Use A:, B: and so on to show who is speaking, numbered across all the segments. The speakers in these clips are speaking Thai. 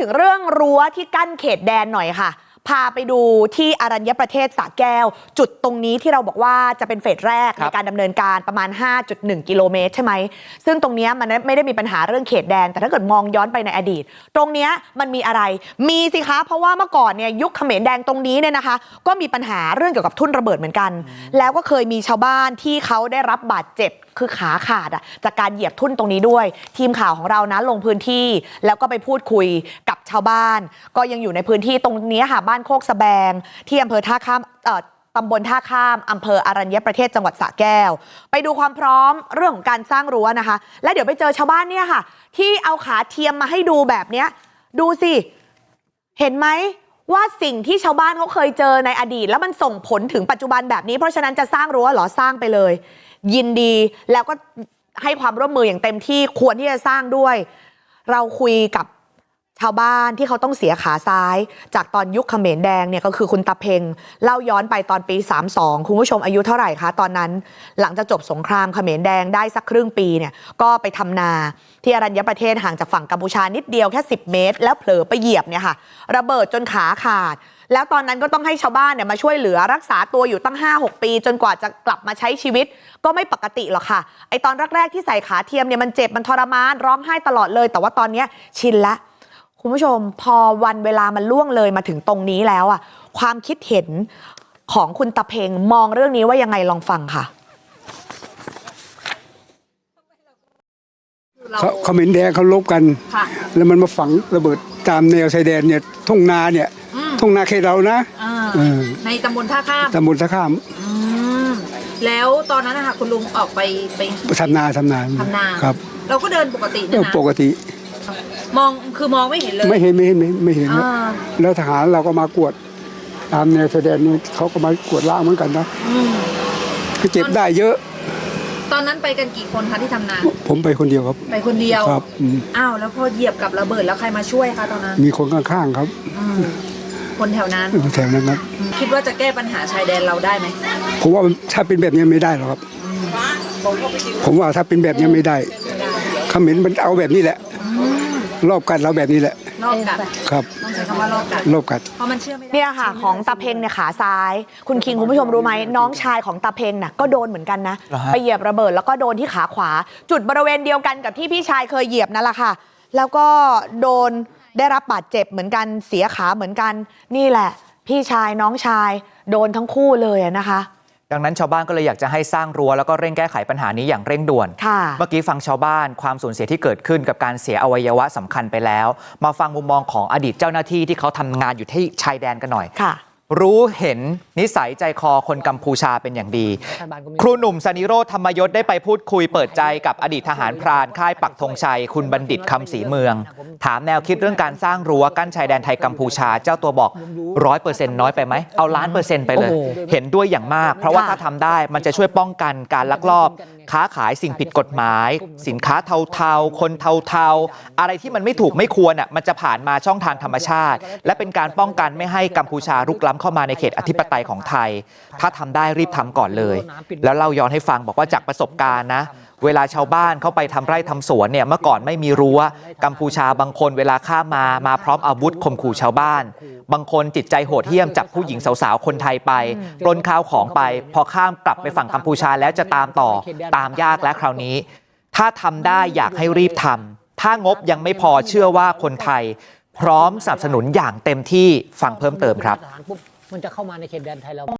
A: ถึงเรื่องรั้วที่กั้นเขตแดนหน่อยค่ะ พาไปดูที่อรัญญประเทศสระแก้ว จุดตรงนี้ที่เราบอกว่าจะเป็นเฟสแรก
B: ครั
A: ใน
B: บ
A: การดำเนินการประมาณ 5.1 กิโลเมตรใช่ไหม ซึ่งตรงเนี้ยมันไม่ได้มีปัญหาเรื่องเขตแดน แต่ถ้าเกิดมองย้อนไปในอดีต ตรงเนี้ยมันมีอะไร มีสิคะ เพราะว่าเมื่อก่อนเนี่ยยุคเขมรแดงตรงนี้เนี่ยนะคะ ก็มีปัญหาเรื่องเกี่ยวกับทุ่นระเบิดเหมือนกัน แล้วก็เคยมีชาวบ้านที่เขาได้รับบาดเจ็บคือขาขาดอะจากการเหยียบทุ่นตรงนี้ด้วย ทีมข่าวของเรานะลงพื้นที่ แล้วก็ไปพูดคุยกับชาวบ้าน ก็ยังอยู่ในพื้นที่ตรงนี้ค่ะบ้านโคกสะแบงที่อำเภอท่าข้ามตำบลท่าข้ามอำเภออรัญญประเทศจังหวัดสระแก้ว ไปดูความพร้อมเรื่องของการสร้างรั้วนะคะ และเดี๋ยวไปเจอชาวบ้านเนี่ยค่ะ ที่เอาขาเทียมมาให้ดูแบบเนี้ย ดูสิ เห็นไหมว่าสิ่งที่ชาวบ้านเขาเคยเจอในอดีต แล้วมันส่งผลถึงปัจจุบันแบบนี้ เพราะฉะนั้นจะสร้างรั้วหรอสร้างไปเลย ยินดีแล้วก็ให้ความร่วมมืออย่างเต็มที่ควรที่จะสร้างด้วย เราคุยกับ ชาวบ้านที่เขาต้องเสียขาซ้าย จากตอนยุคเขมรแดงเนี่ยก็คือคุณตาเพ็งเล่าย้อนไปตอนปี 32 คุณผู้ชมอายุเท่าไหร่คะตอนนั้น หลังจากจบสงครามเขมรแดงได้สักครึ่งปีเนี่ยก็ไปทำนาที่อรัญญประเทศห่างจากฝั่งกัมพูชานิดเดียวแค่ 10 เมตร แล้วเผลอไปเหยียบเนี่ยค่ะระเบิดจนขาขาด แล้วตอนนั้นก็ต้องให้ชาวบ้านเนี่ยมาช่วยเหลือรักษาตัวอยู่ตั้ง 5-6 ปี จนกว่าจะกลับมาใช้ชีวิต ก็ไม่ปกติหรอกค่ะไอตอนแรกๆที่ใส่ขาเทียมเนี่ยมันเจ็บมันทรมานร้องไห้ตลอดเลย แต่ว่าตอนนี้ชินละ คุณผู้ชมพอวันเวลามันล่วงเลยมาถึงตรงนี้แล้วอะความคิดเห็นของคุณตะเพงมองเรื่องนี้ว่ายังไงลองฟังค่ะ
C: เขาเขาเหม็นแดงเขาลบกัน
D: ค่ะ
C: แล้วมันมาฝังระเบิดตามแนวชายแดนเนี่ยทุ่งนาเนี่ย
D: อืม
C: ทุ่งนาเขตเรานะ
D: อ่า
C: เออ
D: ในตำบลท่าข้าม
C: ตำบลท่าข้าม
D: อืมแล้วตอนนั้นนะคะคุณลุงออกไปไป
C: ทำนาทำนา
D: ทำนา
C: ครับ
D: เราก็เดินปกติ
C: เรื่
D: นะ
C: อง
D: นะ
C: ปกติ
D: มองคือมองไม่เห็นเลย
C: ไม่เห็นไม่เห็นไม่ไม่เห็น
D: อ่า
C: แล้วทหารเราก็มากวด ตามแนวชายแดนนี่เขาก็มากวดล้างเหมือนกันนะ
D: อืม
C: ก็เจ็บได้เยอะ
D: ตอนนั้นไปกันกี่คนคะที่ทำนา
C: ผมไปคนเดียวครับ
D: ไปคนเดียว
C: ครับอืม
D: อ้าวแล้วพอเหยียบกับระเบิดแล้วใครมาช่วยคะตอนนั้น
C: มีคนข้างๆครับ
D: อืมคนแถวนั้น
C: แถวนั้นครับ
D: อืมคิดว่าจะแก้ปัญหาชายแดนเราได้ไหม
C: ผมว่าถ้าเป็นแบบนี้ไม่ได้หรอกครับ ผมว่าถ้าเป็นแบบนี้ไม่ได้เขมรมันเอาแบบนี้แหละ รอบกัดเราแบบนี้แหละ
D: รอบกัด
C: ครับ
D: ต้องใช้คำว่ารอบกัด
C: รอบกัด
D: เพราะมันเชื่อไม่ได้
A: เนี่ยค่ะของตาเพงเนี่ยขาซ้าย คุณคิงคุณผู้ชมรู้ไหมน้องชายของตาเพงน่ะก็โดนเหมือนกันนะ
B: เหรอฮะ
A: ไปเหยียบระเบิดแล้วก็โดนที่ขาขวา จุดบริเวณเดียวกันกับที่พี่ชายเคยเหยียบนั่นแหละค่ะ แล้วก็โดนได้รับบาดเจ็บเหมือนกันเสียขาเหมือนกัน นี่แหละ พี่ชายน้องชาย โดนทั้งคู่เลยอะนะคะ
B: ดังนั้นชาวบ้านก็เลยอยากจะให้สร้างรั้วแล้วก็เร่งแก้ไขปัญหานี้อย่างเร่งด่วน
A: ค่ะ
B: เมื่อกี้ฟังชาวบ้านความสูญเสียที่เกิดขึ้นกับการเสียอวัยวะสำคัญไปแล้ว มาฟังมุมมองของอดีตเจ้าหน้าที่ที่เขาทำงานอยู่ที่ชายแดนกันหน่อย
A: ค่ะ
B: รู้เห็นนิสัยใจคอคนกัมพูชาเป็นอย่างดี ครูหนุ่มสนิโรธธรรมยศได้ไปพูดคุยเปิดใจกับอดีตทหารพรานค่ายปักธงชัย คุณบัณฑิตคำศรีเมือง ถามแนวคิดเรื่องการสร้างรั้วกั้นชายแดนไทยกัมพูชาเจ้าตัวบอกร้อยเปอร์เซ็นต์น้อยไปไหมเอาล้านเปอร์เซ็นต์ไปเลย เห็นด้วยอย่างมาก เพราะว่า
A: ค่ะ
B: ถ้าทำได้มันจะช่วยป้องกันการลักลอบ ค้าขายสิ่งผิดกฎหมายสินค้าเทาๆคนเทาๆอะไรที่มันไม่ถูกไม่ควรอะมันจะผ่านมาช่องทางธรรมชาติ และเป็นการป้องกันไม่ให้กัมพูชารุกล้ำเข้ามาในเขตอธิปไตยของไทย ถ้าทำได้รีบทำก่อนเลย แล้วเล่าย้อนให้ฟังบอกว่าจากประสบการณ์นะ เวลาชาวบ้านเข้าไปทำไร่ทำสวนเนี่ยเมื่อก่อนไม่มีรั้วกัมพูชาบางคนเวลาข้ามมามาพร้อมอาวุธข่มขู่ชาวบ้าน บางคนจิตใจโหดเหี้ยมจับผู้หญิงสาวๆคนไทยไปปล้นข้าวของไป พอข้ามกลับไปฝั่งกัมพูชาแล้วจะตามต่อตามยากแล้วคราวนี้ ถ้าทำได้อยากให้รีบทำถ้างบยังไม่พอเชื่อว่าคนไทย พร้อมสนับสนุนอย่างเต็มที่ฟังเพิ่มเติมครับ
E: ทหาปุ๊บมันจะเข้ามาในเขตแดนไทยเรา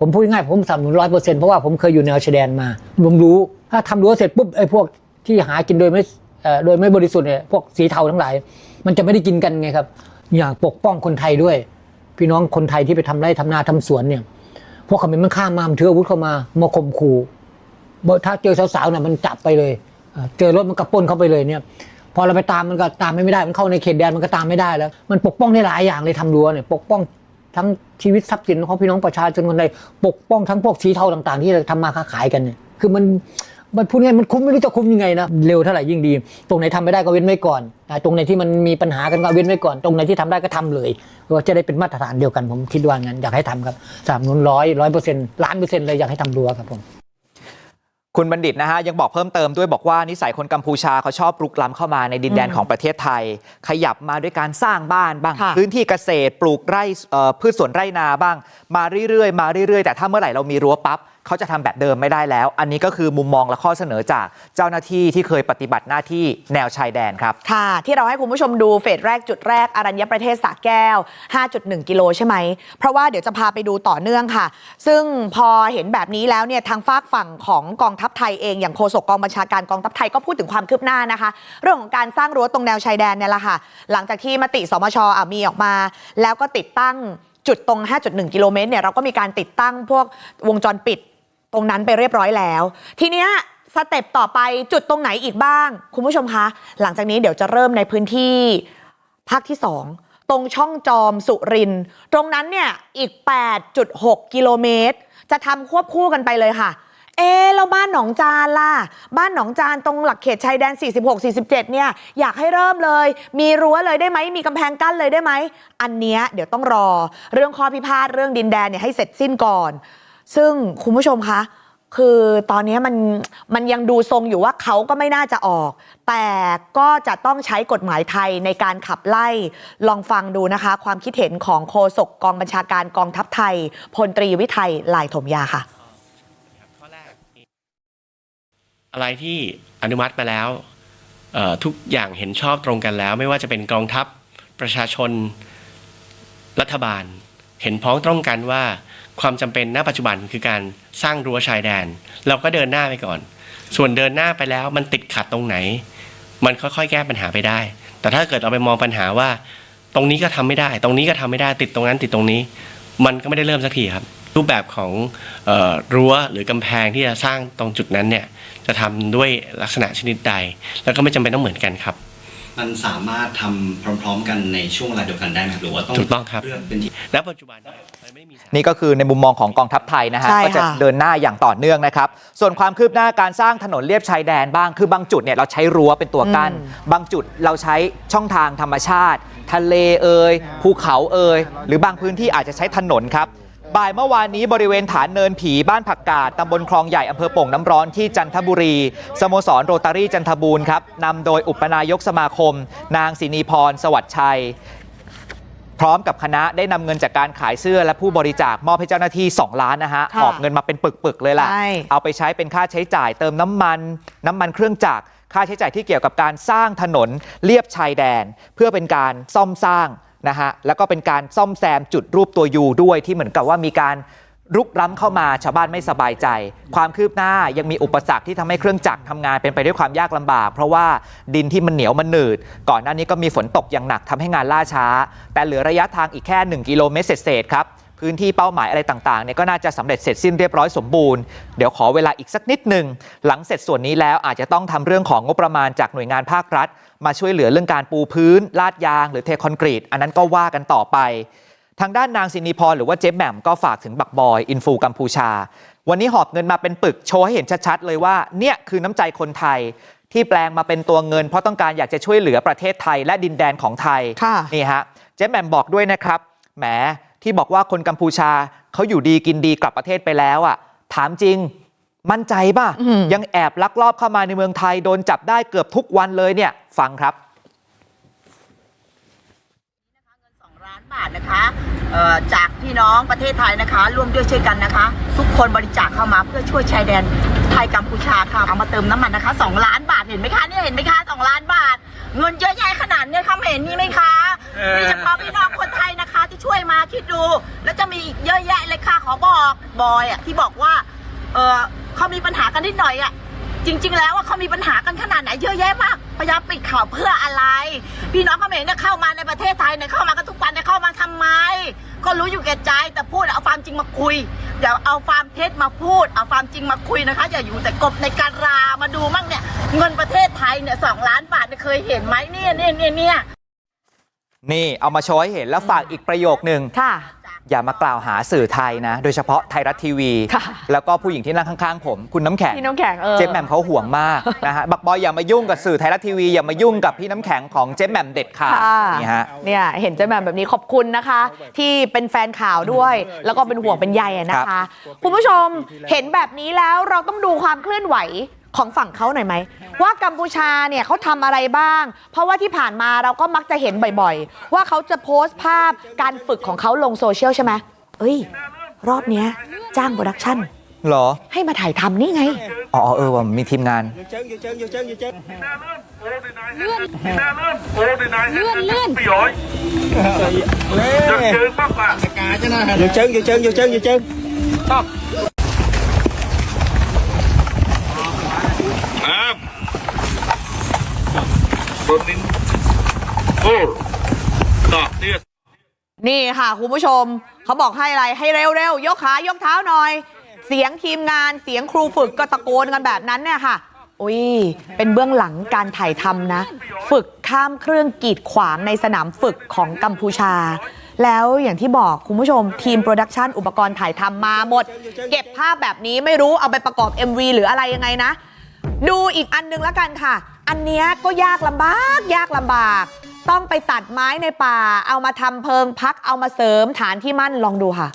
E: ผมพูดง่ายผมสนับสนุนร้อยเปอร์เซ็นต์เพราะว่าผมเคยอยู่แนวชายแดนมาผมรู้ถ้าทำรั้วเสร็จปุ๊บไอ้พวกที่หากินโดยไม่โดยไม่บริสุทธิ์เนี่ยพวกสีเทาทั้งหลาย มันจะไม่ได้กินกันไงครับ อยากปกป้องคนไทยด้วย พี่น้องคนไทยที่ไปทำไร่ทำนาทำสวนเนี่ยพวกเขมรมันข้ามมามันถืออาวุธเข้ามามาข่มขู่ถ้าเจอสาวๆเนี่ยมันจับไปเลยเจอรถมันกระป้นเข้าไปเลยเนี่ย พอเราไปตามมันก็ตามไม่ได้มันเข้าในเขตแดนมันก็ตามไม่ได้แล้ว มันปกป้องได้หลายอย่างเลยทำรั้วเนี่ยปกป้อง ทั้งชีวิตทรัพย์สินของพี่น้องประชาชนคนใดปกป้องทั้งพวกสีเทาต่างๆ ที่เราทำมาค้าขายกันเนี่ยคือมันมันพูดง่ายมันคุ้มไม่รู้จะคุ้มยังไงนะเร็วเท่าไหร่ยิ่งดี ตรงไหนทำไม่ได้ก็เว้นไว้ก่อนตรงไหนที่มันมีปัญหากันก็เว้นไว้ก่อน ตรงไหนที่ทำได้ก็ทำเลยก็จะได้เป็นมาตรฐานเดียวกันผมคิดว่างั้นอยากให้ทำครับสามนุนร้อยร้อยเปอร์เซ็นต์ล้านเปอร์เซ็นต์เลยอยากให้ทำรั้วครับผม
B: คุณบัณฑิตนะฮะยังบอกเพิ่มเติมด้วยบอกว่านิสัยคนกัมพูชาเขาชอบรุกล้ำเข้ามาในดินแดน
A: อืม
B: ของประเทศไทย ขยับมาด้วยการสร้างบ้านบ้าง
A: ค่ะ
B: พื้นที่เกษตรปลูกไร่เอ่อพืชสวนไร่นาบ้าง มาเรื่อยๆมาเรื่อยๆ แต่ถ้าเมื่อไหร่เรามีรั้วปั๊บ เขาจะทำแบบเดิมไม่ได้แล้ว อันนี้ก็คือมุมมองและข้อเสนอจากเจ้าหน้าที่ที่เคยปฏิบัติหน้าที่แนวชายแดนครับ
A: ค่ะที่เราให้คุณผู้ชมดูเฟสแรกจุดแรกอรัญญประเทศสระแก้ว 5.1 กิโลใช่ไหมเพราะว่าเดี๋ยวจะพาไปดูต่อเนื่องค่ะ ซึ่งพอเห็นแบบนี้แล้วเนี่ยทางฝากฝั่งของกองทัพไทยเองอย่างโฆษกกองบัญชาการกองทัพไทยก็พูดถึงความคืบหน้านะคะ เรื่องของการสร้างรั้วตรงแนวชายแดนเนี่ยแหละค่ะ หลังจากที่มติสมชอมีออกมา แล้วก็ติดตั้งจุดตรง 5.1 กิโลเมตรเนี่ยเราก็มีการติดตั้งพวกวงจรปิด ตรงนั้นไปเรียบร้อยแล้ว ทีเนี้ยสเต็ปต่อไปจุดตรงไหนอีกบ้าง คุณผู้ชมคะ หลังจากนี้เดี๋ยวจะเริ่มในพื้นที่ภาคที่2ตรงช่องจอมสุริน ตรงนั้นเนี่ยอีก 8.6 กิโลเมตร จะทำควบคู่กันไปเลยค่ะ เอ๊แล้วบ้านหนองจานล่ะ บ้านหนองจานตรงหลักเขตชายแดน 46 47 เนี่ย อยากให้เริ่มเลย มีรั้วเลยได้ไหม มีกำแพงกั้นเลยได้ไหม อันเนี้ยเดี๋ยวต้องรอ เรื่องข้อพิพาทเรื่องดินแดนเนี่ยให้เสร็จสิ้นก่อน ซึ่งคุณผู้ชมคะคือตอนนี้มันมันยังดูทรงอยู่ว่าเขาก็ไม่น่าจะออก แต่ก็จะต้องใช้กฎหมายไทยในการขับไล่ลองฟังดูนะคะ ความคิดเห็นของโฆษกกองบัญชาการกองทัพไทยพลตรีวิทัยลายถมยาค่ะ
F: ข้อแรกอะไรที่อนุมัติมาแล้วทุกอย่างเห็นชอบตรงกันแล้ว ไม่ว่าจะเป็นกองทัพประชาชนรัฐบาล เห็นพ้องต้องกันว่า ความจำเป็นณปัจจุบันคือการสร้างรั้วชายแดน เราก็เดินหน้าไปก่อน ส่วนเดินหน้าไปแล้วมันติดขัดตรงไหน มันค่อยๆ แก้ปัญหาไปได้ แต่ถ้าเกิดเราไปมองปัญหาว่า ตรงนี้ก็ทำไม่ได้ ตรงนี้ก็ทำไม่ได้ติดตรงนั้นติดตรงนี้ มันก็ไม่ได้เริ่มสักทีครับ รูปแบบของออรั้วหรือกำแพงที่จะสร้างตรงจุดนั้นเนี่ยจะทำด้วยลักษณะชนิดใด แล้วก็ไม่จำเป็นต้องเหมือนกันครับ
G: มันสามารถทำพร้อม ๆ กันในช่วงเวลาเดียวกันได้ไหมครับหรือว่าต้อง
F: ถูกต้องครับ
G: เลือกเป็นที่
F: และปัจจุบันเนี่ยมันไม่มีสาร
B: นี่ก็คือในมุมมองของกองทัพไทยนะฮะ
A: ใช่
B: ก็จะ
A: ค่ะ
B: เดินหน้าอย่างต่อเนื่องนะครับส่วนความคืบหน้าการสร้างถนนเลียบชายแดนบ้างคือบางจุดเนี่ยเราใช้รั้วเป็นตัวกั้นบางจุดเราใช้ช่องทางธรรมชาติ ทะเลเอ่ยภูเขาเอ่ยหรือบางพื้นที่อาจจะใช้ถนนครับ บ่ายเมื่อวานนี้บริเวณฐานเนินผีบ้านผักกาดตำบลคลองใหญ่อำเภอโป่งน้ำร้อนที่จันทบุรี สโมสรโรตารี่จันทบูรณ์ครับนำโดยอุปนายกสมาคม นางศินีพร สวัสดิ์ชัย พร้อมกับคณะได้นำเงินจากการขายเสื้อและผู้บริจาคมอบให้เจ้าหน้าที่ 2 ล้านนะฮะ
A: ค่ะ
B: หอบเงินมาเป็นปึกๆเลยล่ะ
A: ใช่
B: เอาไปใช้เป็นค่าใช้จ่ายเติมน้ำมัน น้ำมันเครื่องจักรค่าใช้จ่ายที่เกี่ยวกับการสร้างถนนเลียบชายแดน เพื่อเป็นการซ่อมสร้าง นะฮะแล้วก็เป็นการซ่อมแซมจุดรูปตัวยูด้วยที่เหมือนกับว่ามีการรุกล้ำเข้ามาชาวบ้านไม่สบายใจ ความคืบหน้ายังมีอุปสรรคที่ทำให้เครื่องจักรทำงานเป็นไปด้วยความยากลำบาก เพราะว่าดินที่มันเหนียวมันหนืด ก่อนหน้านี้ก็มีฝนตกอย่างหนักทำให้งานล่าช้า แต่เหลือระยะทางอีกแค่ 1 กิโลเมตรเศษครับพื้นที่เป้าหมายอะไรต่างๆเนี่ยก็น่าจะสำเร็จเสร็จสิ้นเรียบร้อยสมบูรณ์ เดี๋ยวขอเวลาอีกสักนิดหนึ่งหลังเสร็จส่วนนี้แล้วอาจจะต้องทำเรื่องของงบประมาณจากหน่วยงานภาครัฐ มาช่วยเหลือเรื่องการปูพื้นลาดยางหรือเทคอนกรีตอันนั้นก็ว่ากันต่อไป ทางด้านนางสินีพรหรือว่าเจ๊แหม่มก็ฝากถึงบักบอยอินฟูกัมพูชา วันนี้หอบเงินมาเป็นปึกโชว์ให้เห็นชัดๆเลยว่าเนี่ยคือน้ำใจคนไทยที่แปลงมาเป็นตัวเงิน เพราะต้องการอยากจะช่วยเหลือประเทศไทยและดินแดนของไทย
A: ค่ะ
B: นี่ฮะเจ๊แหม่มบอกด้วยนะครับแหมที่บอกว่าคนกัมพูชาเขาอยู่ดีกินดีกลับประเทศไปแล้วอะถามจริง มั่นใจป่ะ
A: อืม
B: ยังแอบลักลอบเข้ามาในเมืองไทยโดนจับได้เกือบทุกวันเลยเนี่ยฟังครับ
H: 2ล้านบาทนะคะเอ่อจากพี่น้องประเทศไทยนะคะ ร่วมด้วยช่วยกันนะคะ ทุกคนบริจาคเข้ามาเพื่อช่วยชายแดนไทยกัมพูชาค่ะเอามาเติมน้ำมันนะคะ 2 ล้านบาทเห็นไหมคะเนี่ยเห็นไหมคะ2ล้านบาท เงินเยอะแยะขนาดเนี้ยคำเห็นนี่ไหมคะนี่เฉพาะพี่น้องคนไทยนะคะ ที่ช่วยมาคิดดู แล้วจะมีอีกเยอะแยะเลยค่ะขอบอกบอยอะที่บอกว่าเออ เขามีปัญหากันนิดหน่อยอะจริง ๆ แล้วว่าเขามีปัญหากันขนาดไหนเยอะแยะมากพยายามปิดข่าวเพื่ออะไร พี่น้องเขมรเนี่ยเข้ามาในประเทศไทยเนี่ยเข้ามากันทุกวันเนี่ยเข้ามาทำไม ก็รู้อยู่แก่ใจแต่พูดเอาความจริงมาคุยอย่าเอาความเท็จมาพูดเอาความจริงมาคุยนะคะ อย่าอยู่แต่กบในการรามาดูมั่งเนี่ย เงินประเทศไทยเนี่ยสองล้านบาทเนี่ยเคยเห็นไหมเนี่ยเนี่ยเนี่ยเนี่ย
B: นี่เอามาโชว์ให้เห็นแล้วฝากอีกประโยคหนึ่ง
A: ค่ะ
H: จาก
B: อย่ามากล่าวหาสื่อไทยนะ โดยเฉพาะไทยรัฐทีวี
A: ค่ะ
B: แล้วก็ผู้หญิงที่นั่งข้างๆผม คุณน้ำแข็ง
A: พี่น้ำแข็งเออ
B: เจ๊แหม่มเขาห่วงมากนะฮะบักบอยอย่ามายุ่งกับสื่อไทยรัฐทีวีอย่ามายุ่งกับพี่น้ำแข็งของเจ๊แหม่มเด็ดขาด
A: ค่ะ
B: นี่ฮะ
A: เนี่ยเห็นเจ๊แหม่มแบบนี้ขอบคุณนะคะ ที่เป็นแฟนข่าวด้วย แล้วก็เป็นห่วงเป็นใยอะนะคะ คุณผู้ชมเห็นแบบนี้แล้วเราต้องดูความเคลื่อนไหว ของฝั่งเขาหน่อยไหมว่ากัมพูชาเนี่ยเขาทำอะไรบ้าง เพราะว่าที่ผ่านมาเราก็มักจะเห็นบ่อยๆ ว่าเขาจะโพสต์ภาพการฝึกของเขาลงโซเชียลใช่ไหมเอ้ย รอบเนี้ยจ้างโปรดักชั่น
B: เหรอ
A: ให้มาถ่ายทำนี่ไง
B: อ๋อเออว่ามีทีมงาน
C: อยู่เชิงอยู่เชิงอยู่เชิงอยู่เชิง
A: นี่ นี่ค่ะคุณผู้ชม เขาบอกให้อะไรให้เร็วๆ ยกขายกเท้าหน่อย เสียงทีมงานเสียงครูฝึกก็ตะโกนกันแบบนั้นเนี่ยค่ะอุ้ย เป็นเบื้องหลังการถ่ายทำนะ ฝึกข้ามเครื่องกีดขวางในสนามฝึกของกัมพูชา แล้วอย่างที่บอกคุณผู้ชมทีมโปรดักชันอุปกรณ์ถ่ายทำมาหมด เก็บภาพแบบนี้ไม่รู้เอาไปประกอบ MV หรืออะไรยังไงนะ ดูอีกอันนึงแล้วกันค่ะ อันนี้ก็ยากลำบากยากลำบาก ต้องไปตัดไม้ในป่า เอามาทำเพิงพักเอามาเสริมฐานที่มั่นลองดูค่ะ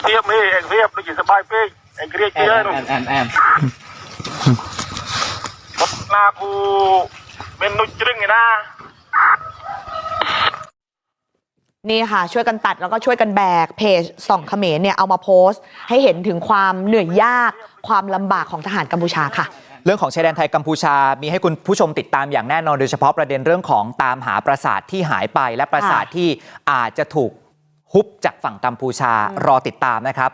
I: เทียบนี่เองเทียบไม่กี่สบายเป้งเองเรียกเยอะหนูแอมแอมนากูเป็นนุจรึงไงนะ
A: นี่ค่ะช่วยกันตัดแล้วก็ช่วยกันแบกเพจส่องเขมรเนี่ยเอามาโพสต์ ให้เห็นถึงความเหนื่อยยากความลำบากของทหารกัมพูชาค่ะ
B: เรื่องของชายแดนไทยกัมพูชา มีให้คุณผู้ชมติดตามอย่างแน่นอนโดยเฉพาะประเด็นเรื่องของตามหาปราสาทที่หายไปและปราสาทที่อาจจะถูกฮุบจากฝั่งกัมพูชารอติดตามนะครับ